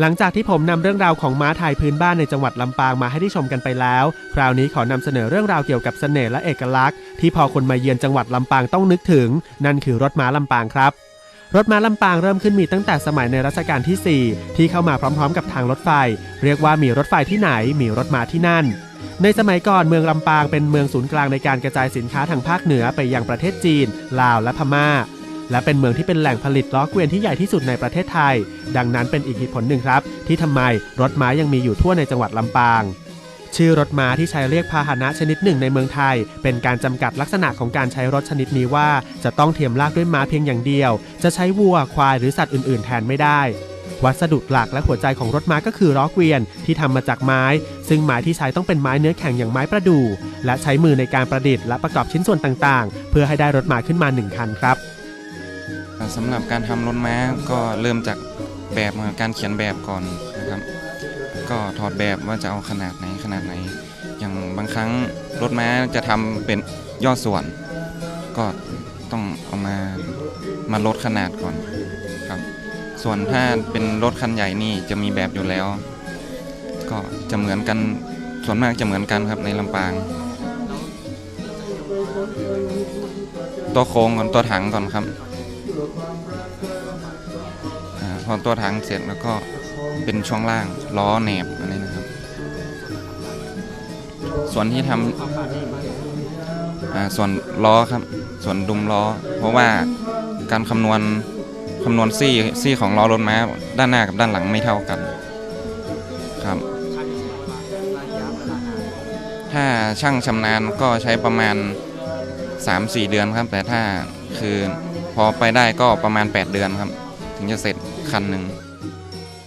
หลังจากที่ผมนำเรื่องราวของม้าไทยพื้นบ้านในจังหวัดลำปางมาให้ได้ชมกันไปแล้ว คราวนี้ขอนำเสนอเรื่องราวเกี่ยวกับเสน่ห์และเอกลักษณ์ ที่พอคนมาเยือนจังหวัดลำปางต้องนึกถึง นั่นคือรถม้าลำปางครับ รถม้าลำปางเริ่มขึ้นมีตั้งแต่สมัยในรัชกาลที่ 4 ที่เข้ามาพร้อมๆ กับทางรถไฟ เรียกว่ามีรถไฟที่ไหน มีรถม้าที่นั่น ในสมัยก่อนเมืองลำปางเป็นเมืองศูนย์กลางในการกระจายสินค้าทางภาคเหนือไปยังประเทศจีน ลาวและพม่า และเป็นเมืองที่เป็นแหล่งผลิตล้อเกวียนที่ใหญ่ที่สุดในประเทศไทย ดังนั้นเป็นอีกเหตุผลหนึ่งครับ ที่ทำไมรถม้ายังมีอยู่ทั่วในจังหวัดลำปางชื่อรถม้าที่ใช้เรียกพาหนะชนิดหนึ่งในเมืองไทย เป็นการจำกัดลักษณะของการใช้รถชนิดนี้ว่า จะต้องเทียมลากด้วยม้าเพียงอย่างเดียว จะใช้วัวควายหรือสัตว์อื่น ๆ แทนไม่ได้ วัสดุหลักและหัวใจของรถม้าก็คือล้อเกวียนที่ทำมาจากไม้ ซึ่งไม้ที่ใช้ต้องเป็นไม้เนื้อแข็งอย่างไม้ประดู่และใช้มือในการประดิษฐ์และประกอบชิ้นส่วนต่าง ๆ เพื่อให้ได้รถม้าขึ้นมาหนึ่งคันครับ สำหรับการทำรถม้าก็เริ่มจากแบบการเขียนแบบก่อนนะครับ ก็ถอดแบบว่าจะเอาขนาดไหนขนาดไหน อย่างบางครั้งรถม้าจะทำเป็นยอดส่วน ก็ต้องเอามามาลดขนาดก่อนครับ ส่วนถ้าเป็นรถคันใหญ่นี่จะมีแบบอยู่แล้ว ก็จะเหมือนกันส่วนมากจะเหมือนกันครับในลำปาง ตัวโค้งก่อนตัวถังก่อนครับ พอตัวถังเสร็จแล้วก็เป็นช่วงล่างล้อแหนบอันนี้นะครับ ส่วนที่ทำส่วนล้อครับ ส่วนดุมล้อ เพราะว่าการคำนวณคำนวณซี่ซี่ของล้อรถม้าด้านหน้ากับด้านหลังไม่เท่ากันครับ ถ้าช่างชำนาญก็ใช้ประมาณ 3-4 เดือนครับ แต่ถ้าคือ อไปได้ก็ประมาณ 8 เดือนครับ ถึงจะเสร็จคันหนึ่ง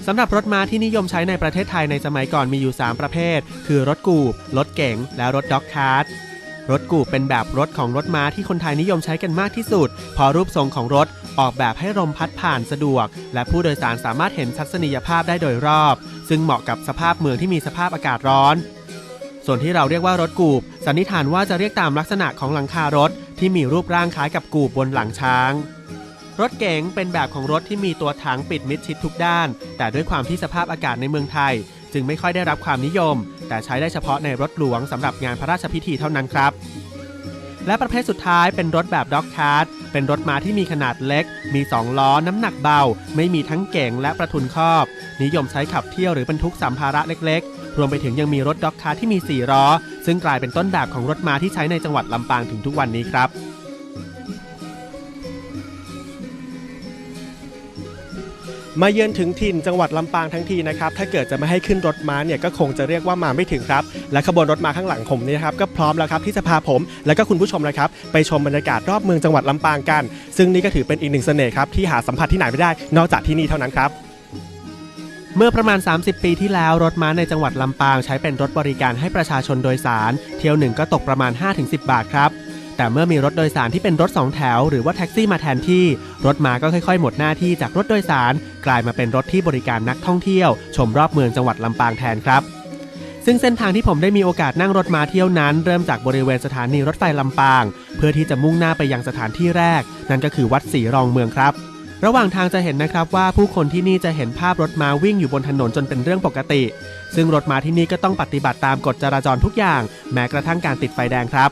สำหรับรถม้าที่นิยมใช้ในประเทศไทยในสมัยก่อนมีอยู่ 3 ประเภท คือรถกูบ รถเก๋ง และรถด็อกคาร์ทรถกูบเป็นแบบรถของรถม้าที่คนไทยนิยมใช้กันมากที่สุดเพอรูปทรงของรถออกแบบให้ลมพัดผ่านสะดวก และผู้โดยสารสามารถเห็นทัศนียภาพได้โดยรอบ ซึ่งเหมาะกับสภาพเมืองที่มีสภาพอากาศร้อน ส่วนที่เราเรียกว่ารถกูบ สันนิษฐานว่าจะเรียกตามลักษณะของหลังคารถ ที่มีรูปร่างคล้ายกับกูบบนหลังช้าง รถเก๋งเป็นแบบของรถที่มีตัวถังปิดมิดชิดทุกด้าน แต่ด้วยความที่สภาพอากาศในเมืองไทย จึงไม่ค่อยได้รับความนิยม แต่ใช้ได้เฉพาะในรถหลวงสำหรับงานพระราชพิธีเท่านั้นครับ และประเภทสุดท้ายเป็นรถแบบด็อกคาร์ทเป็นรถม้าที่มีขนาดเล็ก มี 2 ล้อ น้ำหนักเบา ไม่มีทั้งเก่งและประทุนครอบ นิยมใช้ขับเที่ยวหรือบรรทุกสัมภาระเล็ก รวมไปถึงยังมีรถด็อกคาร์ที่มี 4 ล้อ ซึ่งกลายเป็นต้นแบบของรถม้าที่ใช้ในจังหวัดลำปางถึงทุกวันนี้ครับมาเยือนถึงถิ่นจังหวัดลำปางทั้งทีนะครับ ถ้าเกิดจะไม่ให้ขึ้นรถม้าเนี่ยก็คงจะเรียกว่ามาไม่ถึงครับ และขบวนรถม้าข้างหลังผมนี่นะครับก็พร้อมแล้วครับที่จะพาผม และก็คุณผู้ชมนะครับ ไปชมบรรยากาศรอบเมืองจังหวัดลำปางกัน ซึ่งนี่ก็ถือเป็นอีกหนึ่งเสน่ห์ครับที่หาสัมผัสที่ไหนไม่ได้นอกจากที่นี่เท่านั้นครับ เมื่อประมาณ 30 ปีที่แล้วรถม้าในจังหวัดลำปางใช้เป็นรถบริการให้ประชาชนโดยสาร เที่ยวหนึ่งก็ตกประมาณ 5-10 บาทครับ แต่เมื่อมีรถโดยสารที่เป็นรถสองแถว หรือว่าแท็กซี่มาแทนที่ รถม้าก็ค่อยๆ หมดหน้าที่จากรถโดยสาร กลายมาเป็นรถที่บริการนักท่องเที่ยว ชมรอบเมืองจังหวัดลำปางแทนครับ ซึ่งเส้นทางที่ผมได้มีโอกาสนั่งรถม้าเที่ยวนั้น เริ่มจากบริเวณสถานีรถไฟลำปาง เพื่อที่จะมุ่งหน้าไปยังสถานที่แรก นั่นก็คือวัดศรีรองเมืองครับ ระหว่างทางจะเห็นนะครับว่าผู้คนที่นี่จะเห็นภาพรถม้าวิ่งอยู่บนถนนจนเป็นเรื่องปกติ ซึ่งรถม้าที่นี่ก็ต้องปฏิบัติตามกฎจราจรทุกอย่าง แม้กระทั่งการติดไฟแดงครับ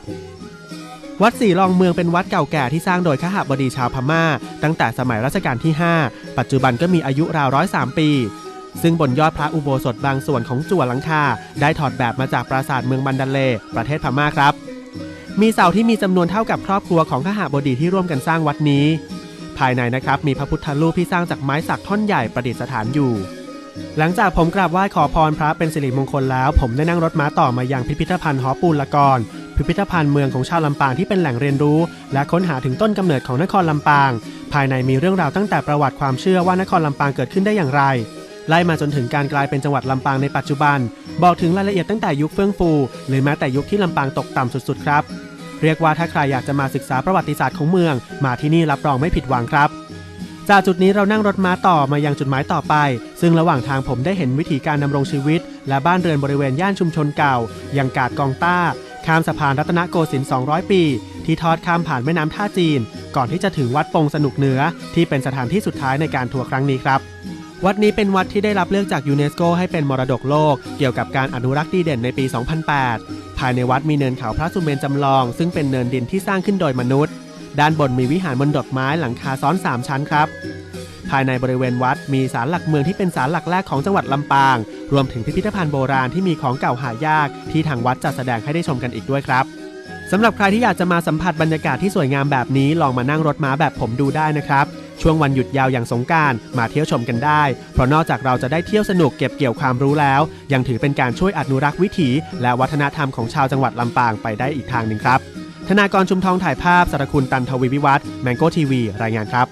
วัดศรีรองเมืองเป็นวัดเก่าแก่ที่สร้างโดยขหบดีชาวพม่า ตั้งแต่สมัยรัชกาลที่ 5 ปัจจุบันก็มีอายุราวร้อยสามปี ซึ่งบนยอดพระอุโบสถบางส่วนของจั่วหลังคาได้ถอดแบบมาจากปราสาทเมืองบันดันเล ประเทศพม่าครับมีเสาที่มีจำนวนเท่ากับครอบครัวของขหบดีที่ร่วมกันสร้างวัดนี้ายในนะครับมีพระพุทธรูปที่สร้างจากไม้สักท่อนใหญ่ประดิษฐานอยู่ หลังจากผมกราบไหว้ขอพรพระเป็นสิริมงคลแล้ว ผมได้นั่งรถม้าต่อมายังพิพิธภัณฑ์หอปูนละกรพิพิธภัณฑ์เมืองของชาวลำปางที่เป็นแหล่งเรียนรู้ และค้นหาถึงต้นกำเนิดของนครลำปาง ภายในมีเรื่องราวตั้งแต่ประวัติความเชื่อว่านครลำปางเกิดขึ้นได้อย่างไร ไล่มาจนถึงการกลายเป็นจังหวัดลำปางในปัจจุบัน บอกถึงรายละเอียดตั้งแต่ยุคเฟื่องฟู หรือแม้แต่ยุคที่ลำปางตกต่ำสุดๆครับ เรียกว่าถ้าใครอยากจะมาศึกษาประวัติศาสตร์ของเมือง มาที่นี่รับรองไม่ผิดหวังครับ จากจุดนี้เรานั่งรถม้าต่อมายังจุดหมายต่อไป ซึ่งระหว่างทางผมได้เห็นวิถีการดำรงชีวิต และบ้านเรือนบริเวณย่านชุมชนเก่าอย่างกาดกองต้า ข้ามสะพานรัตนโกสินทร์ 200 ปี ที่ทอดข้ามผ่านแม่น้ำท่าจีน ก่อนที่จะถึงวัดปงสนุกเหนือ ที่เป็นสถานที่สุดท้ายในการทัวร์ครั้งนี้ครับ วัดนี้เป็นวัดที่ได้รับเลือกจากยูเนสโกให้เป็นมรดกโลก เกี่ยวกับการอนุรักษ์ดีเด่นในปี 2008 ภายในวัดมีเนินเขาพระสุเมนจำลอง ซึ่งเป็นเนินดินที่สร้างขึ้นโดยมนุษย์ ด้านบนมีวิหารบนดอกไม้หลังคาซ้อน 3 ชั้นครับ ภายในบริเวณวัดมีศาลหลักเมืองที่เป็นศาลหลักแรกของจังหวัดลำปาง รวมถึงพิพิธภัณฑ์โบราณที่มีของเก่าหายาก ที่ทางวัดจัดแสดงให้ได้ชมกันอีกด้วยครับสำหรับใครที่อยากจะมาสัมผัสบรรยากาศที่สวยงามแบบนี้ลองมานั่งรถม้าแบบผมดูได้นะครับ ช่วงวันหยุดยาวอย่างสงการมาเที่ยวชมกันได้ เพราะนอกจากเราจะได้เที่ยวสนุกเก็บเกี่ยวความรู้แล้ว ยังถือเป็นการช่วยอนุรักษ์วิถี และวัฒนธรรมของชาวจังหวัดลำปางไปได้อีกทางหนึ่งครับ ธนากรชุมทองถ่ายภาพสรคุณตันทวีวิวัฒน์แมงโก้ทีวีรายงานครับ